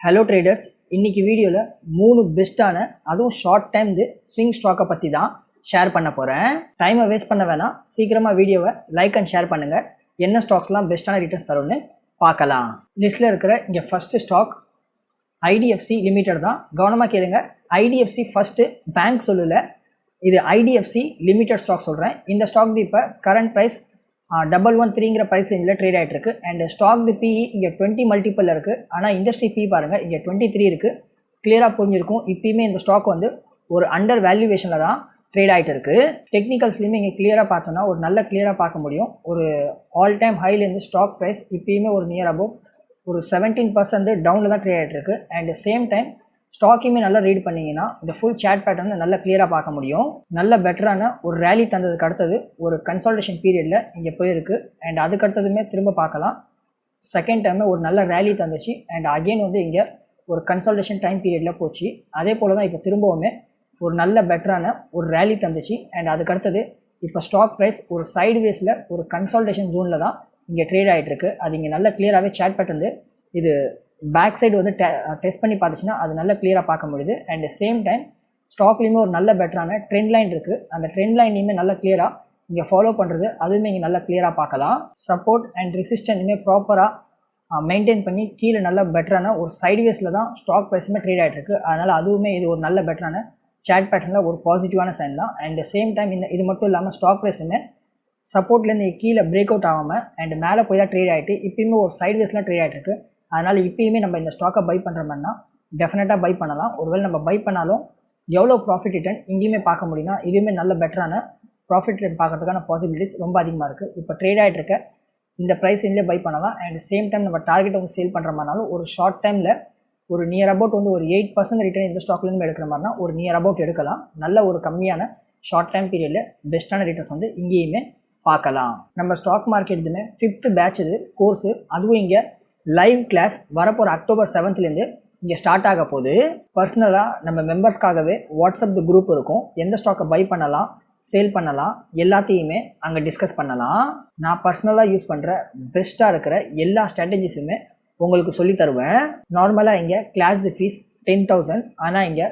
Hello traders இன்றைக்கி வீடியோவில் மூணு பெஸ்ட்டான அதுவும் ஷார்ட் டைம் ஸ்விங் ஸ்டாக்கை பற்றி தான் ஷேர் பண்ண போகிறேன் டைமை வேஸ்ட் பண்ண வேணாம். சீக்கிரமாக வீடியோவை லைக் அண்ட் ஷேர் பண்ணுங்கள் என்ன ஸ்டாக்ஸ்லாம் பெஸ்ட்டான ரிட்டர்ன்ஸ் தரும்னு பார்க்கலாம். லிஸ்ட்டில் இருக்கிற இங்கே ஃபஸ்ட்டு ஸ்டாக் ஐடிஎஃப்சி லிமிடெட் தான். கவனமாக கேளுங்க. ஐடிஎஃப்சி ஃபஸ்ட்டு பேங்க் சொல்லலை. இது ஐடிஎஃப்சி லிமிடெட் ஸ்டாக் சொல்கிறேன் இந்த ஸ்டாக் இப்போ கரண்ட் ப்ரைஸ் டபுள் ஒன் த்ரீங்கிற ப்ரைஸ் ரேஞ்சில் ட்ரேட் ஆகிட்டு இருக்கு. அண்ட் ஸ்டாக் தி பிஇ இங்கே டுவெண்ட்டி மல்டிப்பிள் இருக்குது ஆனால் இண்டஸ்ட்ரி பி பாருங்கள் இங்கே டுவெண்ட்டி த்ரீ இருக்குது கிளியராக புரிஞ்சிருக்கும். இப்பயுமே இந்த ஸ்டாக் வந்து ஒரு அண்டர் வேல்யூவேஷனில் தான் ட்ரேட் ஆகிட்டு இருக்குது டெக்னிக்கல்ஸ்லையுமே இங்கே கிளியராக பார்த்தோன்னா ஒரு நல்ல கிளியராக பார்க்க முடியும். ஒரு ஆல் டைம் ஹைலேருந்து ஸ்டாக் ப்ரைஸ் இப்பயுமே ஒரு நியர் அபவ் ஒரு செவன்டீன் பர்சன்ட் டவுனில் தான் ட்ரேட் ஆகிட்டு இருக்கு. அண்ட் சேம் டைம் ஸ்டாக்கையுமே நல்லா ரீட் பண்ணிங்கன்னா இந்த ஃபுல் சேட் பேட்டர்ன் நல்லா கிளியராக பார்க்க முடியும். நல்ல பெட்டரான ஒரு ரேலி தந்ததுக்கு அடுத்தது ஒரு கன்சல்டேஷன் பீரியடில் இங்கே போயிருக்கு. அண்ட் அதுக்கு அடுத்ததுமே திரும்ப பார்க்கலாம். செகண்ட் டைம் ஒரு நல்ல ரேலி தந்துச்சு. அண்ட் அகெயின் வந்து இங்கே ஒரு கன்சல்டேஷன் டைம் பீரியடில் போச்சு. அதே போல் தான் இப்போ திரும்பவுமே ஒரு நல்ல பெட்டரான ஒரு ரேலி தந்துச்சு. அண்ட் அதுக்கு அடுத்தது இப்போ ஸ்டாக் ப்ரைஸ் ஒரு சைடு வேஸில் ஒரு கன்சல்டேஷன் ஜோனில் தான் இங்கே ட்ரேட் ஆகிட்டுருக்கு அது இங்கே நல்ல கிளியராகவே சேட் பேட்டர்ந்து இது பேக் சைடு வந்து டெஸ்ட் பண்ணி பார்த்துச்சுன்னா அது நல்ல கிளியராக பார்க்க முடியுது. அண்ட் சேம் டைம் ஸ்டாக்லேயுமே ஒரு நல்ல பெட்டரான ட்ரெண்ட் லைன் இருக்குது அந்த ட்ரெண்ட் லைனையுமே நல்ல கிளியராக இங்கே ஃபாலோ பண்ணுறது அதுவுமே இங்கே நல்லா கிளியராக பார்க்கலாம். சப்போர்ட் அண்ட் ரெசிஸ்டன்ஸுமே ப்ராப்பராக மெயின்டைன் பண்ணி கீழே நல்ல பெட்டரான ஒரு சைட்வேஸில் தான் ஸ்டாக் ப்ரைஸுமே ட்ரேட் ஆகிட்டு அதனால் அதுவுமே இது ஒரு நல்ல பெட்டரான சேட் பேட்டர்னில் ஒரு பாசிட்டிவான சைன் தான். அண்ட் சேம் டைம் இந்த இது மட்டும் இல்லாமல் ஸ்டாக் ப்ரைஸுமே சப்போர்ட்லேருந்து கீழே பிரேக் அவுட் ஆகாமல் அண்ட் மேலே போய் தான் ட்ரேட் ஆகிட்டு இப்பயுமே ஒரு சைட்வேஸ்லாம் ட்ரேட் ஆகிட்டு அதனால் இப்பயுமே நம்ம இந்த ஸ்டாக்கை பை பண்ணுற மாதிரினா டெஃபினட்டாக பை பண்ணலாம். ஒருவேளை நம்ம பை பண்ணாலும் எவ்வளோ ப்ராஃபிட் ரிட்டர்ன் இங்கேயுமே பார்க்க முடியும்னா இதுவுமே நல்ல பெட்டரான ப்ராஃபிட் ரிட்டர்ன் பார்க்கறதுக்கான பாசிபிலிட்டிஸ் ரொம்ப அதிகமாக இருக்குது இப்போ ட்ரேட் ஆகிட்டு இருக்க இந்த ப்ரைஸ் ரேஞ்சிலே பை பண்ணலாம். அண்ட் சேம் டைம் நம்ம டார்கெட் வந்து சேல் பண்ணுற மாதிரினாலும் ஒரு ஷார்ட் டைமில் ஒரு நியர் அபவுட் வந்து ஒரு எயிட் பர்சன்ட் ரிட்டர்ன் இந்த ஸ்டாக்லேருந்து எடுக்கிற மாதிரினா ஒரு நியர் அபவுட் எடுக்கலாம். நல்ல ஒரு கம்மியான ஷார்ட் டைம் பீரியடில் பெஸ்ட்டான ரிட்டர்ன்ஸ் வந்து இங்கேயுமே பார்க்கலாம். நம்ம ஸ்டாக் மார்க்கெட் இதுமே ஃபிஃப்த்து பேட்ச் இது கோர்ஸு அதுவும் இங்கே லைவ் கிளாஸ் வரப்போகிற அக்டோபர் செவன்த்லேருந்து இங்கே ஸ்டார்ட் ஆக போகுது. பர்சனலாக நம்ம மெம்பர்ஸ்க்காகவே வாட்ஸ்அப் குரூப் இருக்கும். எந்த ஸ்டாக்கை பை பண்ணலாம் சேல் பண்ணலாம் எல்லாத்தையுமே அங்கே டிஸ்கஸ் பண்ணலாம். நான் பர்சனலாக யூஸ் பண்ணுற பெஸ்ட்டாக இருக்கிற எல்லா ஸ்ட்ராட்டஜிஸுமே உங்களுக்கு சொல்லி தருவேன். நார்மலாக இங்கே கிளாஸ் ஃபீஸ் டென் தௌசண்ட் ஆனால் இங்கே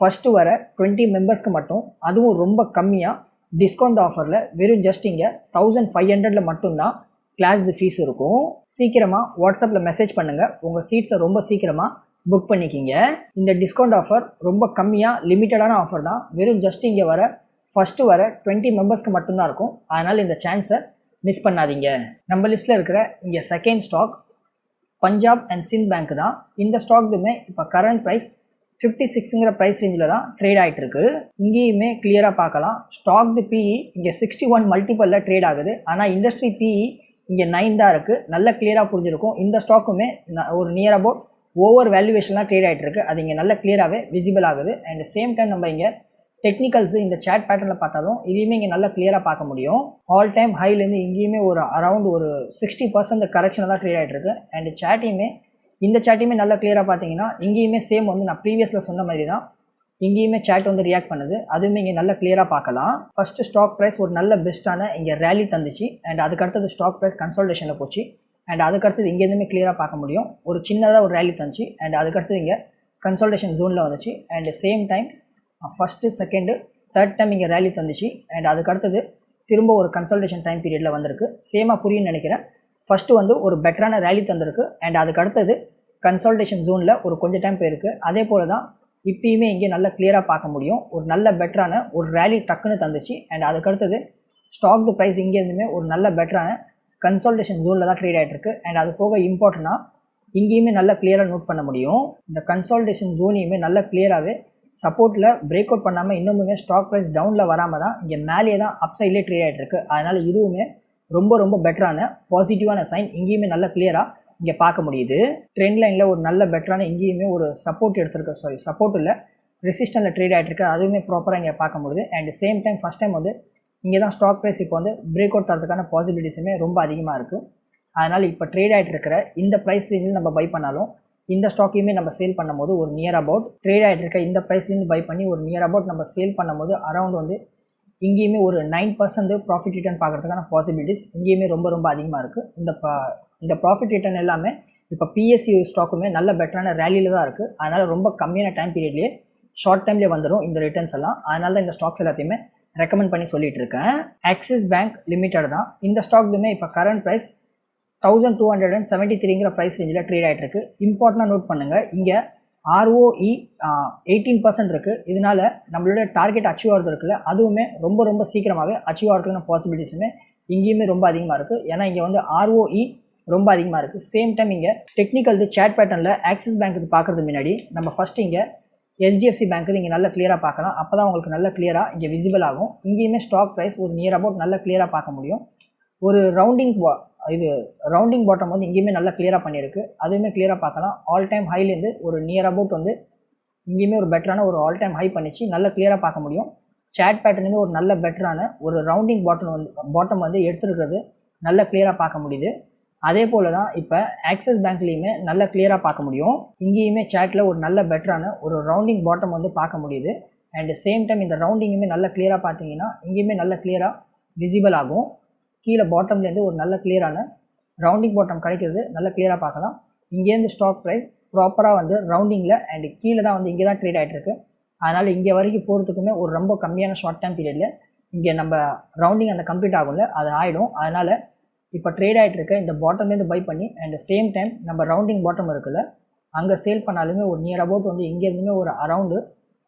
ஃபஸ்ட்டு வர டுவெண்ட்டி மெம்பர்ஸ்க்கு மட்டும் அதுவும் ரொம்ப கம்மியாக டிஸ்கவுண்ட் ஆஃபரில் வெறும் ஜஸ்ட் இங்கே தௌசண்ட் ஃபைவ் ஹண்ட்ரடில் மட்டும்தான் கிளாஸ் ஃபீஸ் இருக்கும். சீக்கிரமாக வாட்ஸ்அப்பில் மெசேஜ் பண்ணுங்கள் உங்கள் சீட்ஸை ரொம்ப சீக்கிரமாக புக் பண்ணிக்கிங்க. இந்த டிஸ்கவுண்ட் ஆஃபர் ரொம்ப கம்மியாக லிமிட்டடான ஆஃபர் தான். வெறும் ஜஸ்ட் இங்கே வர ஃபஸ்ட்டு வர டுவெண்ட்டி மெம்பர்ஸ்க்கு மட்டும்தான் இருக்கும். அதனால் இந்த சான்ஸை மிஸ் பண்ணாதீங்க. நம்ம லிஸ்ட்டில் இருக்கிற இங்கே second stock Punjab and Sind bank தான். இந்த ஸ்டாக்குமே இப்போ கரண்ட் ப்ரைஸ் ஃபிஃப்டி சிக்ஸுங்கிற ப்ரைஸ் ரேஞ்சில் தான் ட்ரேட் ஆகிட்டு இருக்கு இங்கேயுமே கிளியராக பார்க்கலாம். ஸ்டாக் தி பிஇ இங்கே சிக்ஸ்டி ஒன் மல்டிப்பலில் ட்ரேட் ஆகுது ஆனால் இண்டஸ்ட்ரி பிஇ இங்கே நைன் தான் இருக்குது நல்ல கிளியராக புரிஞ்சிருக்கும். இந்த ஸ்டாக்குமே ஒரு நியர் அபவுட் ஓவர் வேல்யூவேஷன்லாம் ட்ரேட் ஆகிட்டு இருக்கு. அது இங்கே நல்ல கிளியராகவே விசிபிள் ஆகுது. அண்ட் சேம் டைம் நம்ம இங்கே டெக்னிக்கல்ஸ் இந்த சேட் பேட்டர்னில் பார்த்தாலும் இதையுமே இங்கே நல்லா கிளியராக பார்க்க முடியும். ஆல் டைம் ஹைலேருந்து இங்கேயுமே ஒரு அரௌண்ட் ஒரு சிக்ஸ்டி பர்சன்ட் கரெக்ஷன் தான் ட்ரேட் ஆகிட்டு இருக்கு. அண்ட் சேட்டையுமே இந்த சேட்டையுமே நல்லா கிளியராக பார்த்தீங்கன்னா இங்கேயுமே சேம் வந்து நான் ப்ரீவியஸில் சொன்ன மாதிரி தான் இங்கேயுமே சேட் வந்து ரியாக்ட் பண்ணுது. அதுவுமே இங்கே நல்லா கிளியராக பார்க்கலாம். ஃபஸ்ட்டு ஸ்டாக் ப்ரைஸ் ஒரு நல்ல பெஸ்ட்டான இங்கே ரேலி தந்துச்சு. அண்ட் அதுக்கடுத்தது ஸ்டாக் ப்ரைஸ் கன்சல்டேஷனில் போச்சு. அண்ட் அதுக்கடுத்தது இங்கேருந்துமே கிளியராக பார்க்க முடியும். ஒரு சின்னதாக ஒரு ரேலி தந்துச்சு. அண்ட் அதுக்கடுத்தது இங்கே கன்சல்டேஷன் ஜோனில் வந்துச்சு. And same time first second third time இங்கே ரேலி தந்துச்சு. அண்ட் அதுக்கடுத்தது திரும்ப ஒரு கன்சல்டேஷன் டைம் பீரியடில் வந்திருக்கு. சேமாக புரியும்னு நினைக்கிறேன். ஃபஸ்ட்டு வந்து ஒரு பெட்டரான ரேலி தந்திருக்கு. அண்ட் அதுக்கு அடுத்தது கன்சல்டேஷன் ஜோனில் ஒரு கொஞ்சம் டைம் போயிருக்கு. அதே போல் தான் இப்பயுமே இங்கே நல்லா கிளியராக பார்க்க முடியும். ஒரு நல்ல பெட்டரான ஒரு ரேலி டக்குன்னு தந்துச்சு. அண்ட் அதுக்கடுத்தது ஸ்டாக் தி ப்ரைஸ் இங்கேருந்துமே ஒரு நல்ல பெட்டரான கன்சல்டேஷன் ஜோனில் தான் ட்ரேட் ஆகிட்டு இருக்கு அண்ட் அது போக இம்பார்ட்டண்ட்டாக இங்கேயுமே நல்லா கிளியராக நோட் பண்ண முடியும். இந்த கன்சல்டேஷன் ஜோனையுமே நல்லா கிளியராகவே சப்போர்ட்டில் பிரேக் அவுட் பண்ணாமல் இன்னுமுமே ஸ்டாக் ப்ரைஸ் டவுனில் வராமல் தான் இங்கே மேலேயே தான் அப் சைட்லேயே ட்ரேட் ஆகிட்டு இருக்கு அதனால் இதுவுமே ரொம்ப ரொம்ப பெட்டரான பாசிட்டிவான சைன் இங்கேயுமே நல்லா கிளியராக இங்கே பார்க்க முடியுது. ட்ரெண்ட் லைனில் ஒரு நல்ல பெட்டரான இங்கேயுமே ஒரு சப்போர்ட் எடுத்திருக்க சாரி சப்போர்ட் இல்லை. ரெசிஸ்டனில் ட்ரேட் ஆகிட்டு இருக்கு அதுவுமே ப்ராப்பராக இங்கே பார்க்க முடியுது. And same time first time வந்து இங்கே தான் ஸ்டாக் ப்ரைஸ் இப்போ வந்து பிரேக் அவுட் தரதுக்கான பாசிபிலிட்டிஸுமே ரொம்ப அதிகமாக இருக்குது அதனால் இப்போ ட்ரேட் ஆகிட்டு இருக்கிற இந்த ப்ரைஸ் ரேஞ்சில் நம்ம பை பண்ணாலும் இந்த ஸ்டாக்கையுமே நம்ம சேல் பண்ணும்போது ஒரு நியர் அபவுட் ட்ரேட் ஆகிட்டு இருக்க இந்த ப்ரைஸ்லேருந்து பை பண்ணி ஒரு நியர் அபவுட் நம்ம சேல் பண்ணும்போது அரௌண்ட் வந்து இங்கேயுமே ஒரு நைன் பர்சன்ட் ப்ராஃபிட் ரிட்டர்ன் பார்க்குறதுக்கான பாசிபிலிட்டிஸ் இங்கேயுமே ரொம்ப ரொம்ப அதிகமாக இருக்குது இந்த ப இந்த ப்ராஃபிட் ரிட்டர்ன் எல்லாமே இப்போ பிஎஸ்சி ஸ்டாக்குமே நல்ல பெட்டரான ரேலியில் தான் இருக்குது அதனால் ரொம்ப கம்மியான டைம் பீரியட்லேயே ஷார்ட் டைம்லேயே வந்துடும் இந்த ரிட்டர்ன்ஸ் எல்லாம். அதனால தான் இந்த ஸ்டாக்ஸ் எல்லாத்தையுமே ரெக்கமெண்ட் பண்ணி சொல்லிட்டு இருக்கேன். ஆக்சிஸ் பேங்க் லிமிடெட் தான். இந்த ஸ்டாக்லுமே இப்போ current price thousand two hundred and seventy த்ரீங்கிற price ரேஞ்சில் ட்ரேட் ஆகிட்டு இருக்கு இம்பார்ட்டண்டாக நோட் பண்ணுங்கள் இங்கே ஆர்ஓஇ எயிட்டீன் பர்சன்ட் இருக்குது இதனால நம்மளோட டார்கெட் அச்சீவ் ஆகிறது இருக்குல்ல அதுவுமே ரொம்ப ரொம்ப சீக்கிரமாகவே அச்சீவ் ஆகிறதுக்கான பாசிபிலிட்டிஸுமே இங்கேயுமே ரொம்ப அதிகமாக இருக்குது ஏன்னா இங்கே வந்து ஆர்ஓஇ ரொம்ப அதிகமாக இருக்குது சேம் டைம் இங்கே டெக்னிக்கல் சேட் பேட்டர்னில் ஆக்சிஸ் பேங்க் இது பார்க்குறது முன்னாடி நம்ம ஃபஸ்ட்டு இங்கே ஹெச்டிஎஃப்சி பேங்க் இங்கே நல்ல கிளியராக பார்க்கலாம் அப்போ தான் உங்களுக்கு நல்லா கிளியராக இங்கே விசிபிள் ஆகும். இங்கேயுமே ஸ்டாக் ப்ரைஸ் ஒரு நியர் அபவுட் நல்லா கிளியராக பார்க்க முடியும். ஒரு ரவுண்டிங் இது ரவுண்டிங் பாட்டம் வந்து இங்கேயுமே நல்லா கிளியராக பண்ணியிருக்கு. அதுவுமே கிளியராக பார்க்கலாம். ஆல் டைம் ஹைலேருந்து ஒரு நியர் அபவுட் வந்து இங்கேயுமே ஒரு பெட்டரான ஒரு ஆல் டைம் ஹை பண்ணிச்சு. நல்லா கிளியராக பார்க்க முடியும். சேட் பேட்டர்னுமே ஒரு நல்ல பெட்டரான ஒரு ரவுண்டிங் பாட்டம் வந்து பாட்டம் வந்து எடுத்துருக்கிறது. நல்ல கிளியராக பார்க்க முடியுது. அதே போல் தான் இப்போ ஆக்சிஸ் பேங்க்லேயுமே நல்லா கிளியராக பார்க்க முடியும். இங்கேயுமே சேட்டில் ஒரு நல்ல பெட்டரான ஒரு ரவுண்டிங் பாட்டம் வந்து பார்க்க முடியுது. அண்ட் சேம் டைம் இந்த ரவுண்டிங்குமே நல்லா கிளியராக பார்த்தீங்கன்னா இங்கேயுமே நல்ல கிளியராக விசிபிள் ஆகும். கீழே பாட்டம்லேருந்து ஒரு நல்ல கிளியரான ரவுண்டிங் பாட்டம் கிடைக்கிறது. நல்ல கிளியராக பார்க்கலாம். இங்கேருந்து ஸ்டாக் ப்ரைஸ் ப்ராப்பராக வந்து ரவுண்டிங்கில் அண்ட் கீழே தான் வந்து இங்கே தான் ட்ரேட் ஆகிட்டு இருக்கு. அதனால் இங்கே வரைக்கும் போகிறதுக்குமே ஒரு ரொம்ப கம்மியான ஷார்ட் டைம் பீரியடில் இங்கே நம்ம ரவுண்டிங் அந்த கம்ப்ளீட் ஆகும்ல அது ஆகிடும் அதனால் இப்போ ட்ரேட் ஆகிட்டு இருக்க இந்த பாட்டம்லேருந்து பை பண்ணி அண்ட் சேம் டைம் நம்ம ரவுண்டிங் பாட்டம் இருக்குல்ல அங்கே சேல் பண்ணாலுமே ஒரு நியர் அபவுட் வந்து இங்கேருந்துமே ஒரு அரவுண்டு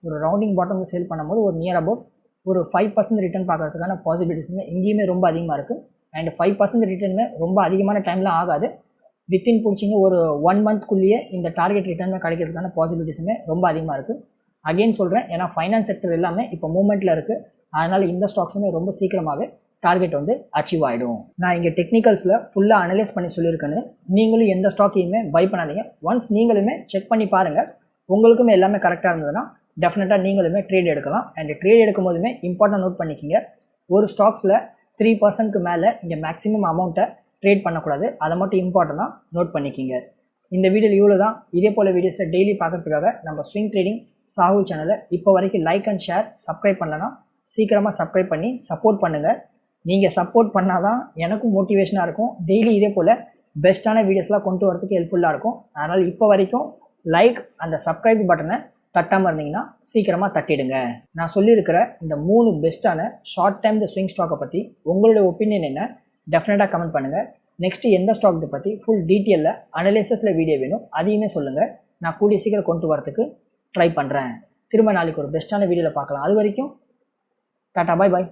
ஒரு ரவுண்டிங் பாட்டம் சேல் பண்ணும்போது ஒரு நியர் அபவுட் ஒரு ஃபைவ் பர்சன்ட் ரிட்டர்ன் பார்க்கறதுக்கான பாசிபிலிட்டிஸுமே இங்கேயுமே ரொம்ப அதிகமாக இருக்குது அண்ட் ஃபைவ் பர்சன்ட் ரிட்டர்னுமே ரொம்ப அதிகமான டைம்லாம் ஆகாது. வித்தின் பிடிச்சிங்க ஒரு ஒன் மந்த்க்குள்ளேயே இந்த டார்கெட் ரிட்டர்ன் கிடைக்கிறதுக்கான பாசிபிலிட்டிஸுமே ரொம்ப அதிகமாக இருக்குது அகெயின் சொல்கிறேன் ஏன்னா ஃபைனான்ஸ் செக்டர் எல்லாமே இப்போ மூமெண்ட்டில் இருக்குது அதனால் இந்த ஸ்டாக்ஸுமே ரொம்ப சீக்கிரமாகவே டார்கெட் வந்து அச்சீவ் ஆகிடும் நான் இங்கே டெக்னிக்கல்ஸில் ஃபுல்லாக அனலைஸ் பண்ணி சொல்லியிருக்கேன்னு நீங்களும் எந்த ஸ்டாக்கையுமே பை பண்ணாதீங்க. ஒன்ஸ் நீங்களுமே செக் பண்ணி பாருங்கள் உங்களுக்குமே எல்லாமே கரெக்டாக இருந்ததுன்னா டெஃபினட்டாக நீங்களுமே ட்ரேட் எடுக்கலாம். அண்ட் ட்ரேட் எடுக்கும் போதுமே இம்பார்ட்டன்ட் நோட் பண்ணிக்கிங்க. ஒரு ஸ்டாக்ஸில் த்ரீ பர்சன்ட்க்கு மேலே இங்கே மேக்ஸிமம் அமௌண்ட்டை ட்ரேட் பண்ணக்கூடாது. அதை மட்டும் இம்பார்ட்டண்ட்டாக நோட் பண்ணிக்கிங்க. இந்த வீடியோவில் இவ்வளோ தான் இதே போல் வீடியோஸை டெய்லி பார்க்கறதுக்காக நம்ம ஸ்விங் ட்ரேடிங் சாகுல் சேனலை இப்போ வரைக்கும் லைக் அண்ட் ஷேர் சப்ஸ்கிரைப் பண்ணலன்னா சீக்கிரமாக சப்ஸ்கிரைப் பண்ணி சப்போர்ட் பண்ணுங்கள் நீங்கள் சப்போர்ட் பண்ணால் தான் எனக்கும் மோட்டிவேஷனாக இருக்கும். டெய்லி இதே போல் பெஸ்ட்டான வீடியோஸ்லாம் கொண்டு வரதுக்கு ஹெல்ப்ஃபுல்லாக இருக்கும். அதனால் இப்போ வரைக்கும் லைக் அந்த சப்ஸ்கிரைப் பட்டனை தட்டாமல் இருந்தீங்கன்னா சீக்கிரமாக தட்டிடுங்க. நான் சொல்லியிருக்கிற இந்த மூணு பெஸ்ட்டான ஷார்ட் டைம் த ஸ்விங் ஸ்டாக்கை பற்றி உங்களுடைய ஒப்பீனியன் என்ன? டெஃபினட்டாக கமெண்ட் பண்ணுங்கள் நெக்ஸ்ட்டு எந்த ஸ்டாக் பற்றி ஃபுல் டீட்டெயிலில் அனலைசஸில் வீடியோ வேணும் அதையுமே சொல்லுங்கள் நான் கூடிய சீக்கிரம் கொண்டு வரதுக்கு ட்ரை பண்ணுறேன் திரும்ப நாளைக்கு ஒரு பெஸ்ட்டான வீடியோவில் பார்க்கலாம். அது வரைக்கும் டாட்டா பாய் பாய்